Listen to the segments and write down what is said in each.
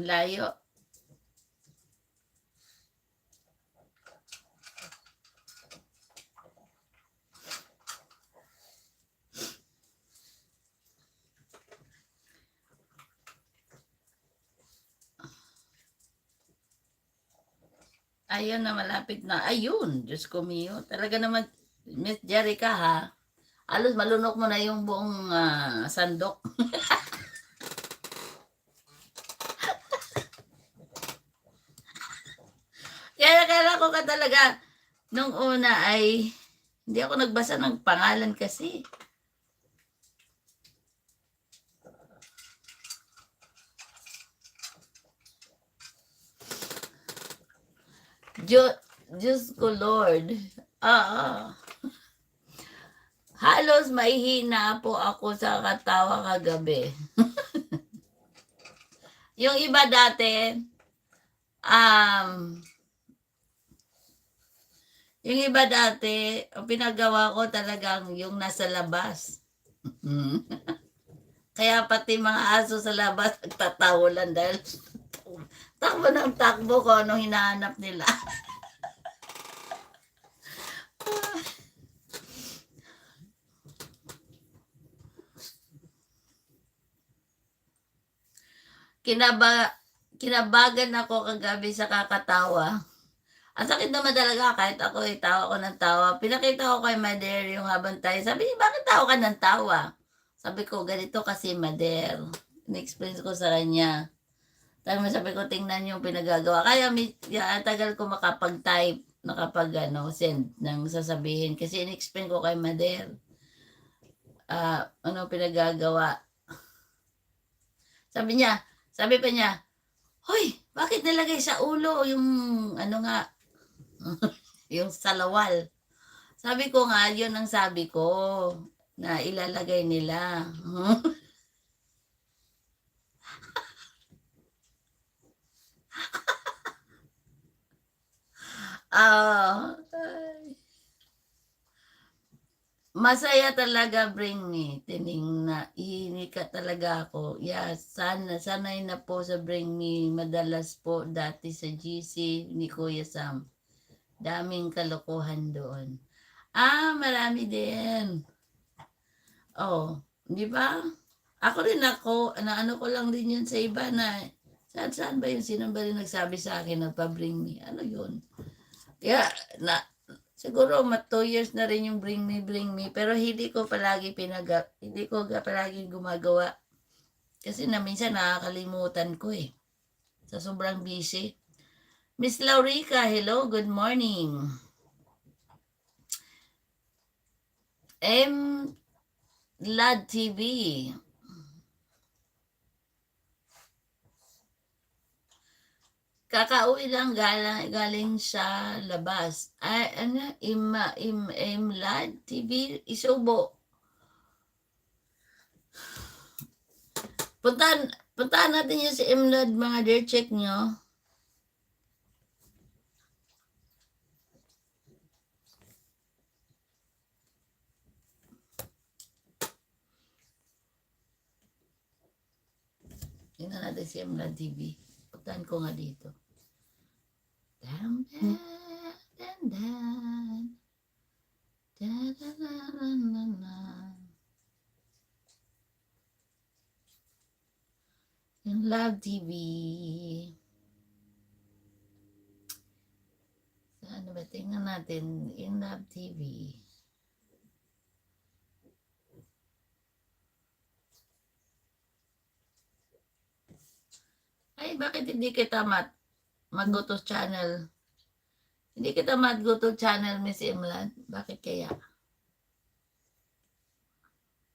Ang layo. Ayun na malapit na. Ayun, Diyos ko miyo. Talaga naman, Miss Jerica ha. Alos malunok mo na yung buong ah, sandok. Kaya ka talaga nung una ay hindi ako nagbasa ng pangalan kasi. Diyos, Diyos ko Lord. Ah, ah. Halos mahihina po ako sa katawa kagabi. yung iba dati, um, yung iba dati, ang pinagawa ko talagang yung nasa labas. Kaya pati mga aso sa labas nagtatawalan dahil takbo ng takbo ko anong hinahanap nila. Kinaba, kinabagan ako kagabi sa kakatawa. Ang sakit naman talaga kahit ako ay tawa ko ng tawa. Pinakita ko kay Mader yung habang tayo. Sabi niya, bakit tawa ka ng tawa? Sabi ko, ganito kasi Mader. In-explain ko sa kanya. Tapos sabi ko, tingnan yung pinagagawa. Kaya may, ya, tagal ko makapag-type, nakapag ano, send ng sasabihin. Kasi in-explain ko kay Mader. ah ano pinagagawa. Sabi niya, sabi pa niya, Hoy, bakit nilagay sa ulo yung ano nga, yung salawal? Sabi ko nga, yun ang sabi ko na ilalagay nila. Ah, ay. masaya talaga bring me. Tining na ihini ka talaga ako. Yeah, sana sanay na po sa bring me madalas po dati sa GC ni Kuya Sam. Daming kalokohan doon. Ah, marami din. Oh, di ba? Ako rin ako, na ano ko lang din yun sa iba na saan saan ba yung sino ba rin nagsabi sa akin na pa-bring me? Ano yun? Kaya, na, siguro mat two years na rin yung bring me, bring me. Pero hindi ko palagi pinaga, hindi ko palagi gumagawa. Kasi na minsan nakakalimutan ko eh. Sa sobrang busy. Miss Laurica, hello, good morning. M. Lad TV. Kakauwi lang galing, galing sa labas. Ay, ano, im, im, Imlad TV, Isubo. Puntahan, puntahan natin yung si Imlad, mga dear, check nyo. Tingnan natin si Imlad TV. Puntahan ko nga dito. Dam, dam, dam, dam. Da, da, da, da, da, da. Yung Love TV. Ano ba? Tingnan natin. In Love TV. Ay, bakit hindi kita mat mag-go channel? Hindi kita mag-go channel, Miss Imlan. Bakit kaya?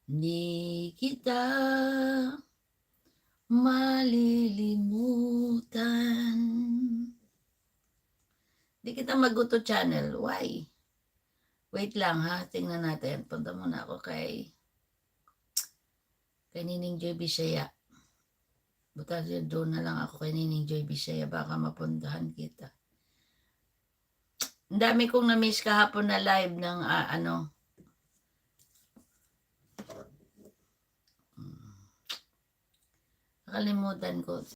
Hindi kita malilimutan. Hindi kita mag-go channel. Why? Wait lang ha. Tingnan natin. Punta muna ako kay kay Nining Joy Bisaya. Buta doon na lang ako kay Nining Joy Bisaya. Baka mapuntahan kita. Ang dami kong na-miss kahapon na live ng ah, ano. Hmm. Nakalimutan ko.